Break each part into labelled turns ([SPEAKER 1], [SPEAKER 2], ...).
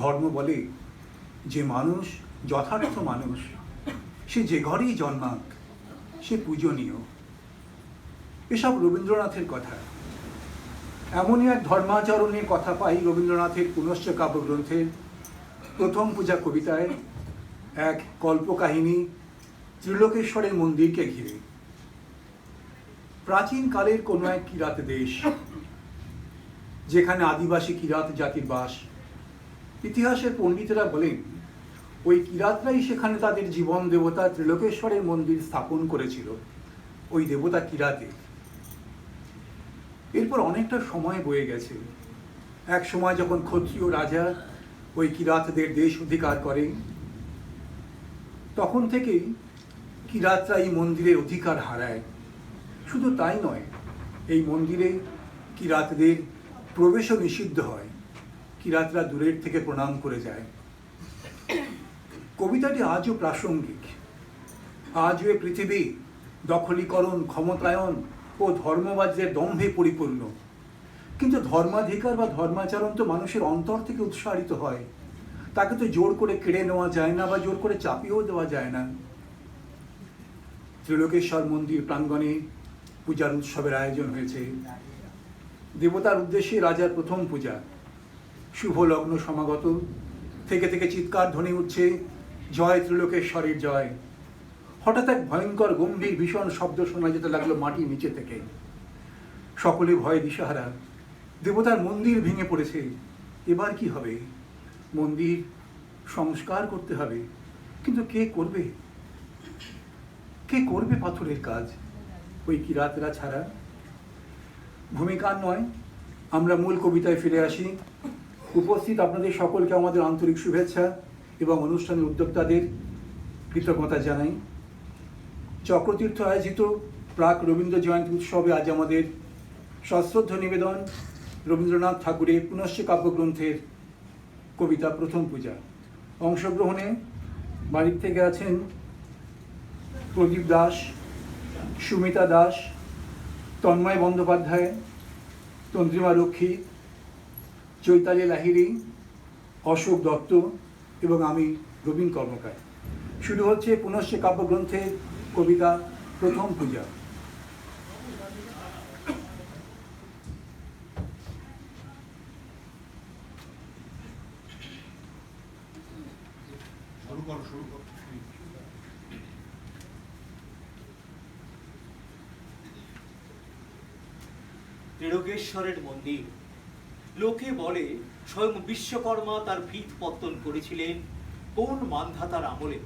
[SPEAKER 1] ধর্ম বলে, যে মানুষ যথার্থ মানুষ, সে যে ঘরেই জন্মাক, সে পূজনীয়। এসব রবীন্দ্রনাথের কথা। এমনই এক ধর্মাচরণের কথা পাই রবীন্দ্রনাথের পুনশ্চ কাব্যগ্রন্থের প্রথম পূজা কবিতায়, এক কল্পকাহিনী ত্রিলোকেশ্বরের মন্দিরকে ঘিরে। প্রাচীন কালের কোনো এক কিরাত দেশ, যেখানে আদিবাসী কিরাত জাতির বাস ইতিহাসের পণ্ডিতেরা বলেন, ওই কিরাতরাই সেখানে তাদের জীবন দেবতা ত্রিলোকেশ্বরের মন্দির স্থাপন করেছিল। ওই দেবতা কিরাতে। এরপর অনেকটা সময় বয়ে গেছে। এক সময় যখন ক্ষত্রিয় রাজা ওই কিরাতদের দেশ অধিকার করে, তখন থেকেই কিরাতরা এই মন্দিরের অধিকার হারায়। শুধু তাই নয়, এই মন্দিরে কিরাতদের প্রবেশও নিষিদ্ধ হয়। কিরাতরা দূরের থেকে প্রণাম করে যায়। কবিতাটি আজও প্রাসঙ্গিক। আজও এ পৃথিবী দখলীকরণ, ক্ষমতায়ন ও ধর্মবাজদের দম্ভে পরিপূর্ণ। কিন্তু ধর্মাধিকার বা ধর্মাচরণ তো মানুষের অন্তর থেকে উৎসারিত হয়। তাকে তো জোর করে কেড়ে নেওয়া যায় না বা জোর করে চাপিয়েও দেওয়া যায় না। ত্রিলোকেশ্বর মন্দির প্রাঙ্গণে পূজার উৎসবের আয়োজন হয়েছে। দেবতার উদ্দেশ্যে রাজার প্রথম পূজা। শুভ লগ্ন সমাগত। থেকে থেকে চিৎকার ধ্বনি উঠছে। জয় ত্রিলোকেশ্বরের জয়। হঠাৎ এক ভয়ঙ্কর গম্ভীর ভীষণ শব্দ শোনা যেতে লাগল মাটির নিচে থেকে। সকলে ভয়ে দিশাহারা। দেবতার মন্দির ভেঙে পড়েছে। এবার কি হবে? মন্দির সংস্কার করতে হবে। কিন্তু কে করবে? কে করবে পাথরের কাজ? ওই কিরাতরা ছাড়া? ভূমিকার নয়। আমরা মূল কবিতায় ফিরে আসি। উপস্থিত আপনাদের সকলকে আমাদের আন্তরিক শুভেচ্ছা এবং অনুষ্ঠানের উদ্যোক্তাদের কৃতজ্ঞতা জানাই। চক্রতীর্থ আয়োজিত প্রাক রবীন্দ্র জয়ন্তী উৎসবে আজ আমাদের সশ্রদ্ধ নিবেদন রবীন্দ্রনাথ ঠাকুরের পুনশ্চ কাব্যগ্রন্থের কবিতা প্রথম পূজা। অংশগ্রহণে বাড়ির থেকে আছেন প্রদীপ দাস, সুমিতা দাস, তন্ময় বন্দ্যোপাধ্যায় তন্দ্রিমা রক্ষী চৈতালি লাহিড়ী অশোক দত্ত এবং আমি রবীন কর্মকার। শুরু হচ্ছে পুনশ্চ কাব্যগ্রন্থের কবিতা প্রথম পূজা।
[SPEAKER 2] শুরু করো শুরু করো।
[SPEAKER 3] ত্রিলোকেশ্বরের মন্দির। লোকে বলে স্বয়ং বিশ্বকর্মা তার ভিত পত্তন করেছিলেন কোন মান্ধাতার আমলে?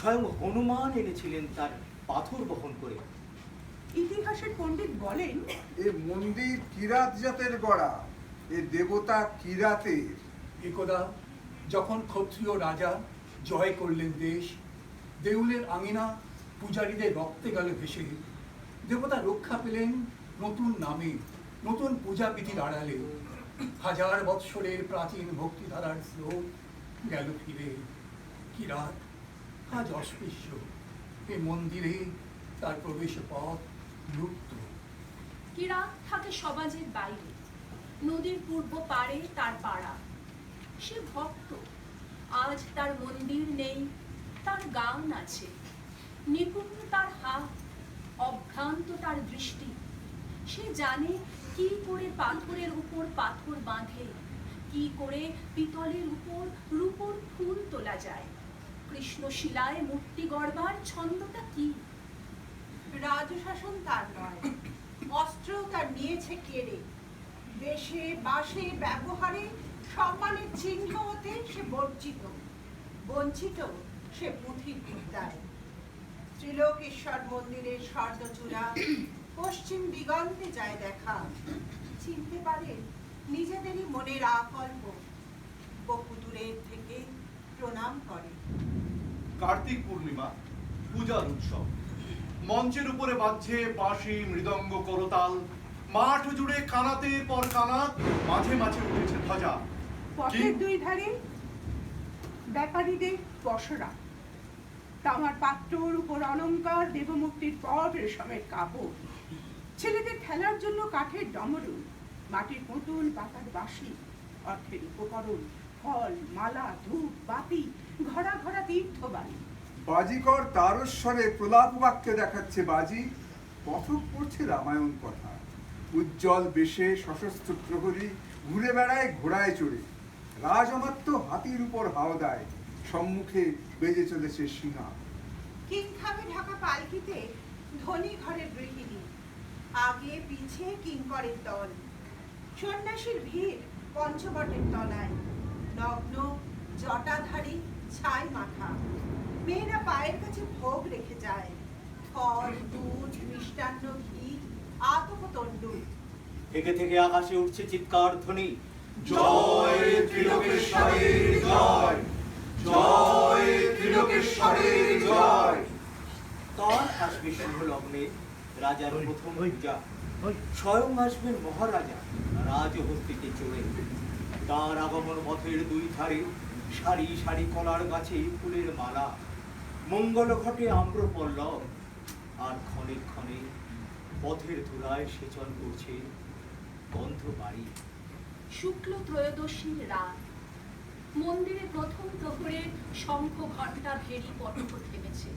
[SPEAKER 3] স্বয়ং হনুমান এনেছিলেন তার পাথর বহন করে।
[SPEAKER 4] ইতিহাসের পণ্ডিত বলেন
[SPEAKER 2] এ মন্দির কিরাত জাতের গড়া এ দেবতা কিরাতের।
[SPEAKER 1] একদা যখন ক্ষত্রিয় রাজা জয় করলেন দেশ দেউলের আঙিনা পূজারীদের রক্তে গেল ভেসে। দেবতা রক্ষা পেলেন নতুন নামে নতুন পূজা পূজাবিধির আড়ালে। হাজার বৎসরের প্রাচীন ভক্তিধারার স্রোত গেল ফিরে। কি রাত, আজ অস্পৃশ্য। এ মন্দিরে তার প্রবেশ পথ লুপ্ত
[SPEAKER 5] কিরাত থাকে সমাজের বাইরে। নদীর পূর্ব পারে তার পাড়া। সে ভক্ত। আজ তার মন্দির নেই, তার গান আছে। নিপুণ তার হাত, অভ্রান্ত তার দৃষ্টি। সে জানে কি করে পাথরের উপর পাথর বাঁধে? কি করে পিতলের উপর রূপর ফুল তোলা যায়? কৃষ্ণ শিলায় মূর্তি গড়বার ছন্দটা কি?
[SPEAKER 4] রাজশাসন তার নয়, অস্ত্র তার নিয়েছে কেড়ে দেশে বাসে ব্যবহারে সম্মানের চিহ্ন হতে সে বঞ্চিত বঞ্চিত সে পুঁথির বিদ্যায়। ত্রিলোকেশ্বর মন্দিরের স্বর্ণচূড়া পশ্চিম দিগন্তে যায় দেখা। চিনতে পারে নিজেদেরই মনের আকল্প। বহু দূরের থেকে প্রণাম করে।
[SPEAKER 6] কার্তিক পূর্ণিমা পূজার উৎসব। মঞ্চের উপরে বাজছে বাঁশি মৃদঙ্গ করতাল। মাঠ জুড়ে কানাতে পর কানাত মাঝে মাঝে উঠেছে ধ্বজা।
[SPEAKER 4] পথের দুই ধারে ব্যাপারীদের পসরা তামার পাত্রর উপর অলংকার দেবমূর্তির পর রেশমের কাপড়। ছেলেদের খেলার জন্য কাঠের ডমরু, মাটির পুতুল, পাতার বাঁশি, অর্থের উপকরণ, ফল, মালা, ধূপ, বাতি ঘরা ঘরা তীর্থবাড়ি
[SPEAKER 2] বাজিকর তারস্বরে প্রলাপ বাক্যে দেখাচ্ছে বাজি। কথক পড়ছে রামায়ণ কথা। উজ্জ্বল বেশে সশস্ত্র প্রহরী ঘুরে বেড়ায় ঘোড়ায় চড়ে। রাজ অমাত্য হাতির উপর হাওদায় সম্মুখে বেজে চলেছে সিংহা।
[SPEAKER 7] কিংখাবে ঢাকা পালকিতে ধনী ঘরের গৃহিণী। আগে পিছে কিঙ্করের দল। সন্ন্যাসীর ভিড় পঞ্চবটের তলায়। নগ্ন জটাধারী ছাই মাথা। মেয়েরা পায়ের কাছে ভোগ রেখে যায়। ফল দুধ মিষ্টান্ন ঘি আতপতণ্ডু
[SPEAKER 3] থেকে থেকে আকাশে উঠছে চিৎকার ধ্বনি।
[SPEAKER 6] জয় ত্রিলোকেশ্বরের জয়। জয় ত্রিলোকেশ্বরের জয়।
[SPEAKER 3] কার আসবে শুভ লগ্নে রাজার প্রথম পূজা। স্বয়ং আসবেন মহারাজা রাজহস্তিতে চড়ে তার আগমন পথের দুই ধারে সারি সারি কলার গাছে ফুলের মালা। মঙ্গল ঘটে আম্র পল্লব আর ক্ষণে ক্ষণে পথের ধুলায় সেচন করছে গন্ধ বাড়ি
[SPEAKER 5] শুক্ল ত্রয়োদশীর রাত। মন্দিরে প্রথম প্রহরে শঙ্খ ঘণ্টা ভেরি পটক থেমেছে।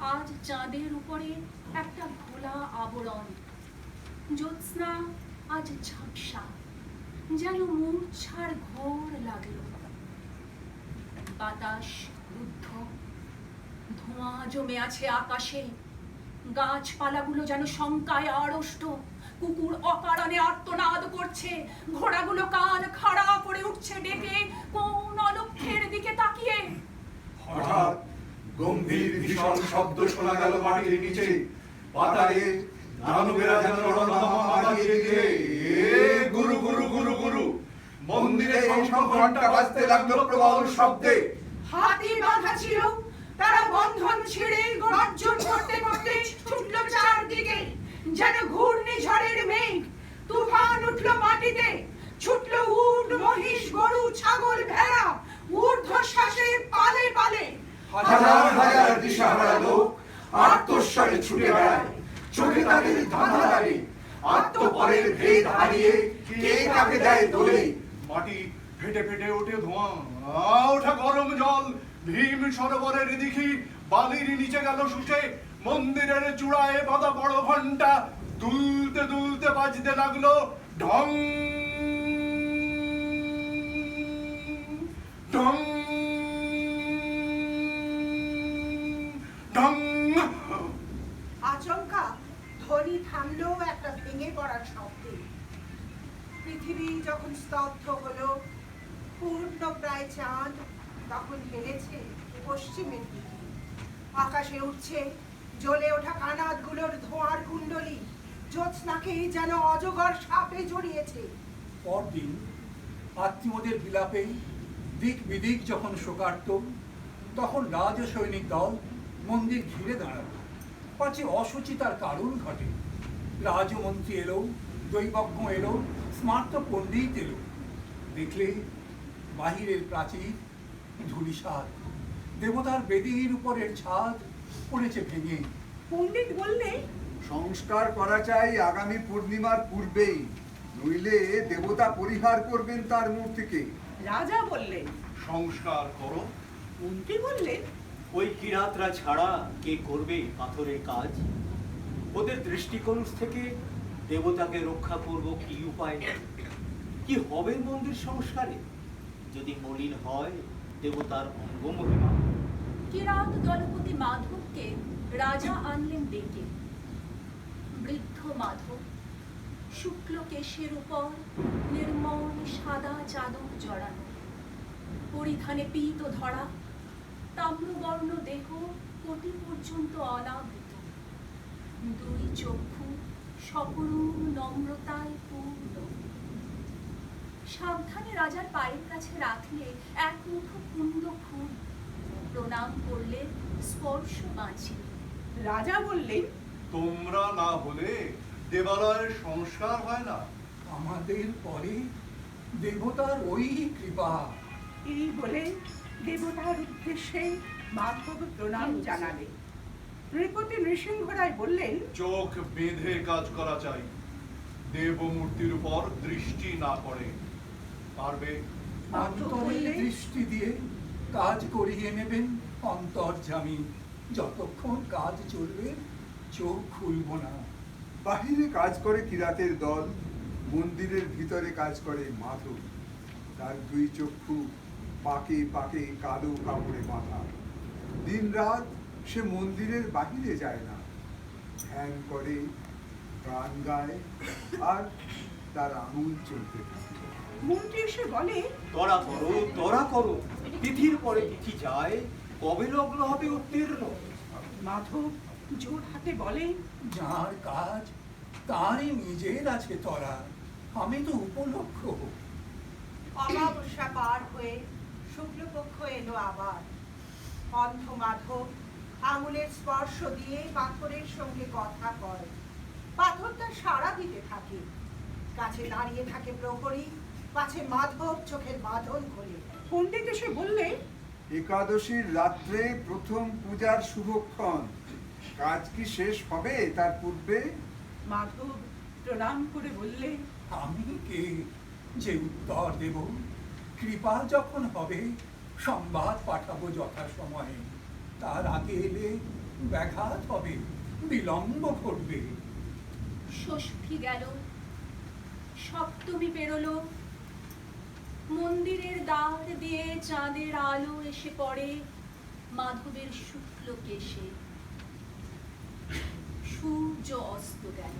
[SPEAKER 5] আজ চাঁদের উপরে একটা ঘোলা আবরণ। জ্যোৎস্না আজ ঝাপসা, যেন মূর্ছার ঘোর লাগল। বাতাস রুদ্ধ, ধোঁয়া জমে আছে আকাশে। গাছপালাগুলো যেন শঙ্কায় আড়ষ্ট। কুকুর অকারণে আর্তনাদ করছে। ঘোড়াগুলো কান খাড়া করে উঠছে ডেকে। কোন অলক্ষের দিকে তাকিয়ে।
[SPEAKER 6] হঠাৎ গম্ভীর ভীষণ শব্দ শোনা গেল মাটির নিচে। পাতালে দানবেরা যেন গুরু গুরু গুরু গুরু মন্দিরে শঙ্খ ঘণ্টা বাজতে লাগল প্রবল শব্দে।
[SPEAKER 4] হাতি বাঁধা ছিল। তারা বন্ধন ছিঁড়ে গর্জন করতে করতে ছুটলো চারদিকে। যেন ঘূর্ণিঝড়ের মেঘ তুফান উঠল মাটিতে, ছুটলো উট, মহিষ, গরু, ছাগল, ভেড়া, ঊর্ধ্বশ্বাসে পালে পালে।
[SPEAKER 6] হাজার হাজার দিশাহারা লোক আত্মস্বরে ছুটে বেড়ায়, চোখে তাদের ধাঁধা লাগে। আত্মপরের ভেদ হারিয়ে কে কাকে দেয় দোলে? মাটি ফেটে ফেটে ওঠে ধোঁয়া ওঠা গরম জল। ভীম সরোবরের দিঘি, বালির নিচে গেল শুষে মন্দিরের চূড়ায় বাঁধা বড় ঘণ্টা দুলতে দুলতে বাজতে লাগল, ঢং। ঢং। ঢং।
[SPEAKER 7] আচমকা, ধ্বনি থামলো একটা ভেঙে পড়ার শব্দে। পৃথিবী যখন স্তব্ধ হলো, পূর্ণ প্রায় চাঁদ তখন হেলেছে পশ্চিমের দিকে। আকাশে উঠছে জ্বলে ওঠা কানাতগুলোর ধোঁয়ার কুণ্ডলি। জ্যোৎস্নাকে যেন অজগর সাপে জড়িয়েছে।
[SPEAKER 1] পরদিন আত্মীয়দের বিলাপে দিক বিদিক যখন শোকার্ত, তখন রাজ সৈনিক দল মন্দির ঘিরে দাঁড়াল। পাছে অসুচিতার কারণ ঘটে। রাজমন্ত্রী এলো, দৈবজ্ঞ এলো, স্মার্ত পণ্ডিত এলো। দেখলে বাহিরের প্রাচীর ধুলিসাদ দেবতার বেদির উপরের ছাদ পড়েছে ভেঙে।
[SPEAKER 4] পণ্ডিত বললে
[SPEAKER 2] সংস্কার করা চাই আগামী পূর্ণিমার পূর্বেই নইলে দেবতা পরিহার করবেন তার মূর্তিকে।
[SPEAKER 4] রাজা বললেন
[SPEAKER 6] সংস্কার করো।
[SPEAKER 4] মন্ত্রী বললেন
[SPEAKER 3] ওই কিরাতরা ছাড়া কে করবে পাথরের কাজ? ওদের দৃষ্টিকোণ থেকে দেবতাকে রক্ষা করব কি উপায়? কি হবে মন্দির সংস্কারে? যদি মলিন হয় দেবতার অঙ্গ মহিমা
[SPEAKER 5] কিরাত দলপতি মাধবকে রাজা আনলেন ডেকে। বৃদ্ধ মাধব শুক্ল কেশের উপর নির্মল সাদা চাদর জড়ানো। পরিধানে পীত ধরা, তাম্রবর্ণ দেহ কোটি পর্যন্ত অনাবৃত। দুই চক্ষু সকরুণ নম্রতায় পূর্ণ। সাবধানে রাজার পায়ের কাছে রাখলে এক মুঠো কুন্দ ফুল প্রণাম করলে স্পর্শ বাঁচি।
[SPEAKER 4] রাজা বললেন
[SPEAKER 6] তোমরা না হলে দেবালয়ের সংস্কার হয় না।
[SPEAKER 1] আমাদের পরে দেবতার ওই কৃপা।
[SPEAKER 4] এই বলে দেবতার উদ্দেশ্যে মাধব প্রণাম জানালেন নৃপতি নৃসিংহ রায় বললেন
[SPEAKER 6] চোখ বেঁধে কাজ করা চাই। দেব মূর্তির উপর দৃষ্টি না পড়ে। পারবে?
[SPEAKER 1] দৃষ্টি দিয়ে কাজ করিয়ে নেবেন। অন্তর্জামী যতক্ষণ কাজ চলবে চোখ খুলব না।
[SPEAKER 2] বাহিরে কাজ করে কিরাতের দল মন্দিরের ভিতরে কাজ করে মাধব। তার দুই চক্ষু পাকে পাকে কালো কাপড়ে বাঁধা। দিন রাত সে মন্দিরের বাহিরে যায় না। ধ্যান করে গান গায় আর তার আঙুল চলতে থাকে।
[SPEAKER 4] মন্ত্রী এসে বলে
[SPEAKER 3] তরা করো তরা করো। তিথির পরে তিথি যায় কবে লগ্ন হবে উত্তীর্ণ?
[SPEAKER 4] মাধব জোর হাতে বলে
[SPEAKER 1] যার কাজ তারই নিজের আছে তরা আমি তো উপলক্ষ
[SPEAKER 7] অমাবস্যা পার হয়ে শুক্লপক্ষ এলো আবার। অন্ধ মাধব আঙুলের স্পর্শ দিয়ে পাথরের সঙ্গে কথা কয়। পাথর তার সাড়া দিতে থাকে। কাছে দাঁড়িয়ে থাকে প্রহরী। পাছে মাধব চোখের বাঁধন খোলে।
[SPEAKER 4] পণ্ডিত এসে বললে
[SPEAKER 2] একাদশীর রাত্রে প্রথম পূজার শুভক্ষণ। কাজ কি শেষ হবে তার পূর্বে?
[SPEAKER 4] মাধব প্রণাম করে বললে
[SPEAKER 1] আমি কে যে উত্তর দেব? কৃপা যখন হবে সংবাদ পাঠাবো যথাসময়ে। তার আগে এলে ব্যাঘাত হবে বিলম্ব ঘটবে।
[SPEAKER 5] ষষ্ঠী গেল সপ্তমী পেরোলো মন্দিরের দ্বার দিয়ে চাঁদের আলো এসে পড়ে মাধবের শুক্ল কেশে। সূর্য অস্ত গেল।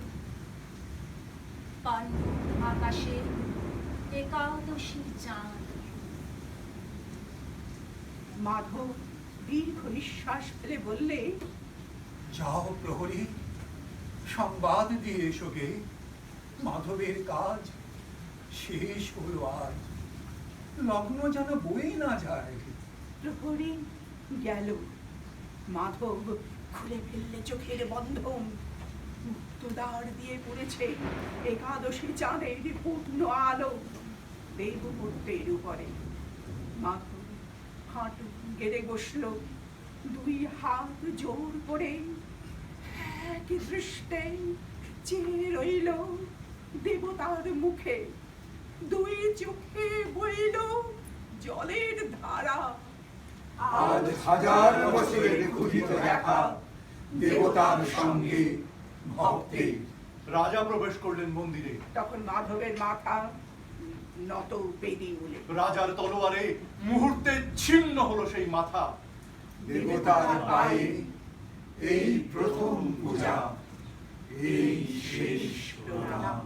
[SPEAKER 5] আকাশে একাদশীর চাঁদ।
[SPEAKER 4] মাধব দীর্ঘ নিঃশ্বাস ফেলে বললে
[SPEAKER 1] যাও প্রহরী সংবাদ দিয়ে এসোগে মাধবের কাজ শেষ হলো আজ। লগ্ন যেন বই না যায়।
[SPEAKER 4] গেল। মাধব খুলে ফেললে চোখের বন্ধন। মুক্তদ্বার দিয়ে পড়েছে একাদশী চাঁদের পূর্ণ আলো। দেব মূর্তের উপরে। মাধব হাঁটু গেড়ে বসল। দুই হাত জোর করে এক দৃষ্টে চেয়ে রইল দেবতার মুখে। দুই চোখে বইল জলের ধারা।
[SPEAKER 2] আজ হাজার বছরের ক্ষুধিত দেখা দেবতার সঙ্গে ভক্তের
[SPEAKER 6] রাজা প্রবেশ করলেন মন্দিরে।
[SPEAKER 4] তখন মাধবের মাথা নত বেদি বলে।
[SPEAKER 6] রাজার তলোয়ারে মুহূর্তে ছিন্ন হলো সেই মাথা।
[SPEAKER 2] দেবতার পায়ে এই প্রথম পূজা এই শেষ প্রণাম।